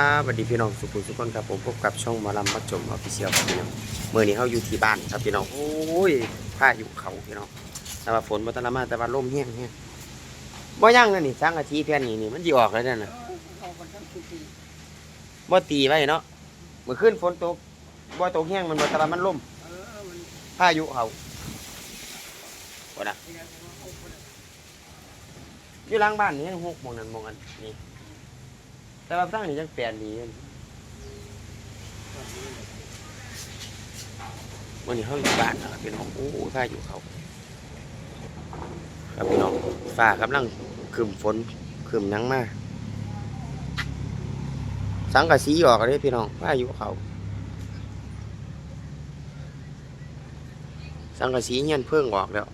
ครับสวัสดีพี่น้องสุขุมสุขคนครับผมพบกับช่องมาลำมักจมออฟฟิเชียลครับพี่น้องเมื่อนี้เขาอยู่ที่บ้านครับพี่น้องโอ้ยผ้าอยู่เขาพี่น้องแต่ว่าฝนมาตะละมาแต่ว่าลมแห้งแห้งบ่ยั่งนะนี่สร้างอาชีพแผ่นนี้นี่มันจีออกแล้วเนี่ยนะเขาคนทั้งทุกทีบ่ตีไว้เนาะเมื่อคืนฝนตกบ่ตกแห้งมันบ่แต่ว่ามันลมเออมันพายุเขาบ่นะยกว่เขาอยู่หลังบ้านนี่หกโมงนั้นโมงนั้นนี่ แต่ว่าตั้งนี่ยังแปลนดีอยู่วันนี้เขาอยู่บ้านนะครับพี่น้องโอ้ยพายุเขาครับพี่น้องฟ้ากำลังคืมฝนคืมนังมาสังกะสีออกเลยพี่น้องพาอยุเขาสังกะสีเงี้ยนเพิ่งออกแล้ว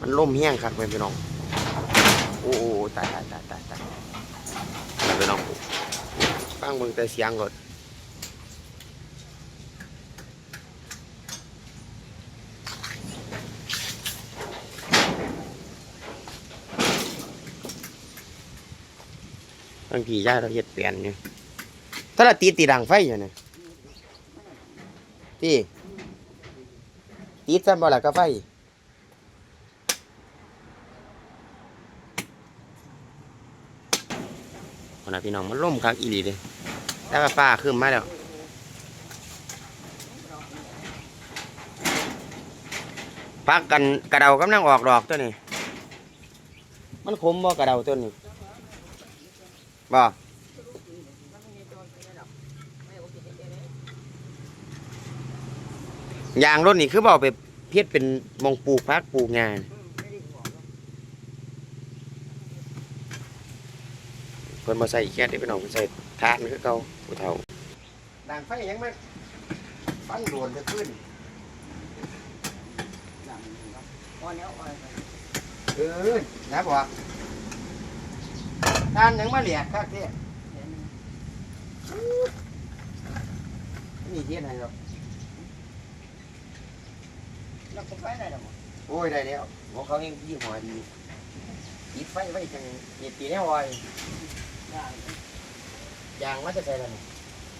มันล่มแห้งครับพี่น้อง โอ้โอ้ตายตายตายตายตายครับพี่น้องฟังเบิ่งแต่เสียงก่อนบางทีย่าเราเฮ็ดเปลี่ยนอยู่ถ้าเราตีตีดังไฟอยู่เนี่ยตีตีซ้ำบ่ละก็ไฟ คนน่ะ พี่น้องมันล่มคักอีหลีเลยแต่ว่าฟ้าขึ้นมาแล้วพักกันกระเดากำลังออกดอกตัวนี้ มันคมบ่กระเดาตัวนี้บ่ยางรถนี่คือบ่เอไปเพียดเป็นมองปลูกพักปลูกงาน เพิ่นมาใส่แค่ที่พี่น้องเพิ่นใส่ทานคือเก่าผู้เฒ่าดังไฟยังมันฟันโดนจะขึ้นดังครับพอแล้วอะไรไปเออนะบ่ทานยังมาเหลียกคักเด้เห็นนี่เทียนให้ดอกแล้วก็ไปได้หรอโอ้ยได้แล้วของเขาเองยี่ห้อดีติดไฟไว้จังเฮ็ดปีแนวอ้ อยได้ยางมันจะใส่แล้วนี่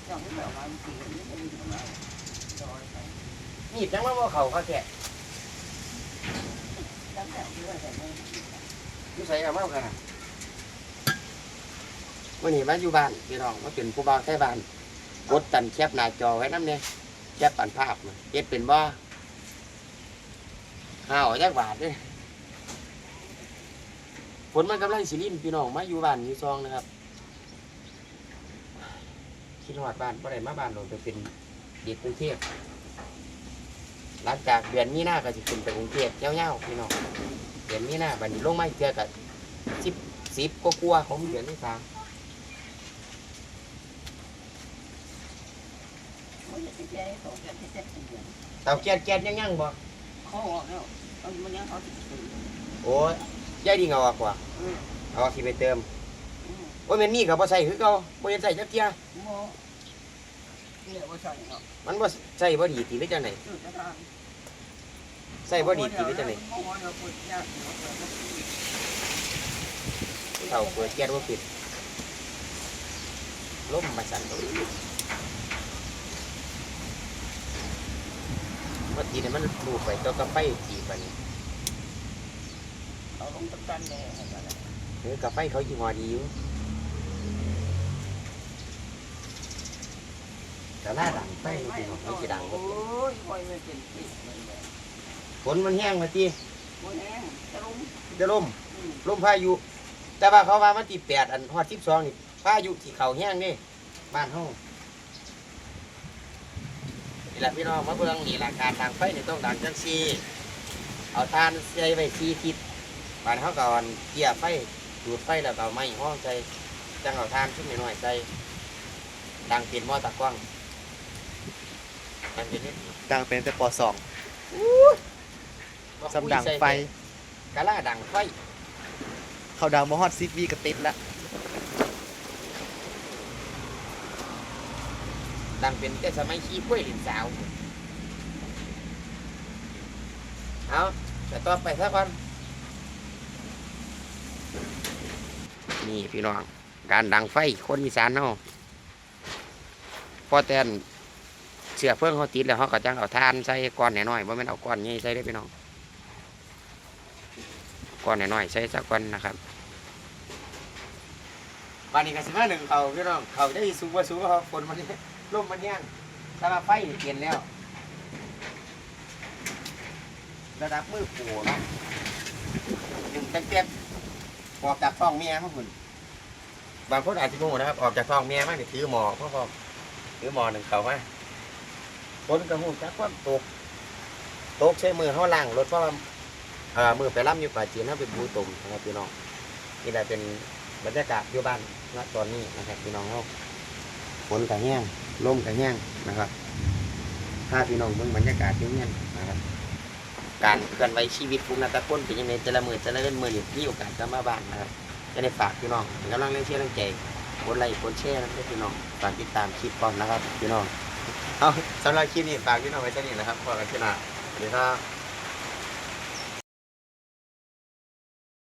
ยังไม่แบบว่าปีนี้มันมีทำไมจอยไปนี่จังว่าบ่เข้าคักแท้แล้วแต่ที่ว่าแต่ไม่อยู่ใส่เอามาเอากันน่ะมื้อนี้มาอยู่บ้านพี่น้องมาเป็นผู้บ่าวใช้บ้านกดตันแคปหน้าจอไว้นำเนี่ยแคปปันภาพน่ะเฮ็ดเป็นบ่ห้าออกจากบาทเลยฝนมันกำลังสิรินพี่น้องมาอยู่บ้านอยู่ซองนะครับ คิดฮอดบ้านบ่ได้มาบ้านเราไปเป็นเด็กกรุงเทพหลังจากเดือนมีนาก็สิขึ้นไปกรุงเทพเย้าๆพี่น้องเดือนมีนาบัดนี้ลงมาเจอกับสิบสิบก็กลัวของเดือนที่สามเติดใจเขาจะติดเตาแก๊สแก๊สยังยังบ่เขาออกแล้วมันยังเขาโอ้ยยายดีเงาออกกว่าเอาที่ไปเติม อืมโอ้ยแม่นมีก็บ่ใส่คือเก่าบ่ยังใส่จักเที่ยโมเนี่ยว่าใช่เนาะมันบ่ใส่บ่ดีติหรือจังไดจุดจะทางใส่บ่ดีติหรือจังไดโมเดี๋ยวพูดยากเนาะเท่าเปิดแก๊สว่าปิดล่มมาสั่นตัวเมื่อกี้เนี่ยมันลูกไปตัวกระไฟจีบอันนี้เขาลงตะกันแดงอะไรเออกระไฟเขายี่ห้อดีอยู่ แต่หน้าดังไฟมันสิมันสิดังโอ้ยคอยไม่เป็นติดมันแบบฝนมันแห้งมาทีโอ้ยแห้งจะลงจะล่มอืมล่มพายุ แต่ว่าเขาว่ามันตีแปดอันฮอดสิบสองนี่พายุที่เขาแห้งนี่บ้านห้องนี่แหละพี่น้องมาเบิ่งนี่แหละการดังไฟนี่ต้องดังจังซี่เอาทานใส่ไว้สี่ทิศบานเขาก่อนเกี่ยไฟดูดไฟแล้วก็เอาไม้ห้องใส่จังเอาทานขึ้นหน่อยๆใส่ดังเป็นหม้อตะกว้าง มันเป็นนิดดังเป็นแต่ปสองบ่คุยสำดังใส่ไฟกะล่าดังไฟ เขาดังมาฮอตซิกวีก็ติดละดังเป็นแต่สมัยขี้กล้วยหลินสาว เอาแต่ต่อไปซะก่อนนี่พี่น้อง การดังไฟคนอีสานเนาะพอแต่นเสือเพื่งเขาติดแล้วเขาก็จังเอาทานใส่ก้อนหน้อยๆว่ามันเอาก้อนใหญ่ใส่ได้พี่น้องก้อนหน้อยๆใส่สักก้อนนะครับวันนี้ก็สิมาหนึ่งเขาพี่น้องเขาได้สูงว่าสูงกว่าฝนมันนี่มมันแห้งถ้ามาไฟเปลี่ยนแล้ว ระดับมือปูเนะหนึ่งเต็มๆออกจากท้องเมียเขาคุณบางคนอาจจะโง่นะครับ ออกจากท้องเมียมาเนี่ยถือหมอพ่อพ่อถือหมอหนึ่งเขามาคนกระหูจักความตก ตกใช้มือเขาล่างรถเพราะว่าเอ่อมือไปล่ำอยู่ป่าจีนเขาเป็นบูตุ่มนะครับพี่น้องนี่แหละเป็นบรรยากาศอยู่บ้านณตอนนี้นะครับพี่น้องเขาฝนกระแห้งลมกระแห้งนะครับถ้าพี่น้องเบิ่งบรรยากาศอยู่เนี่ยนะครับ การเคลื่อนไหวชีวิตภูมินาตะพ้นเป็นยังไงแต่ละมือแต่ละเล่นมือนี่มีโอกาสจะมาบ้านนะครับจะได้ฝากพี่น้องกำลังเล่นเชียร์เล่นใจกดไลค์กดแชร์นะครับพี่น้องฝากติดตามคลิปก่อนนะครับพี่น้อง เอาสำหรับคลิปนี้ฝากพี่น้องไว้เท่นี้นะครับพอกันที่หน้าสวัสดีครับ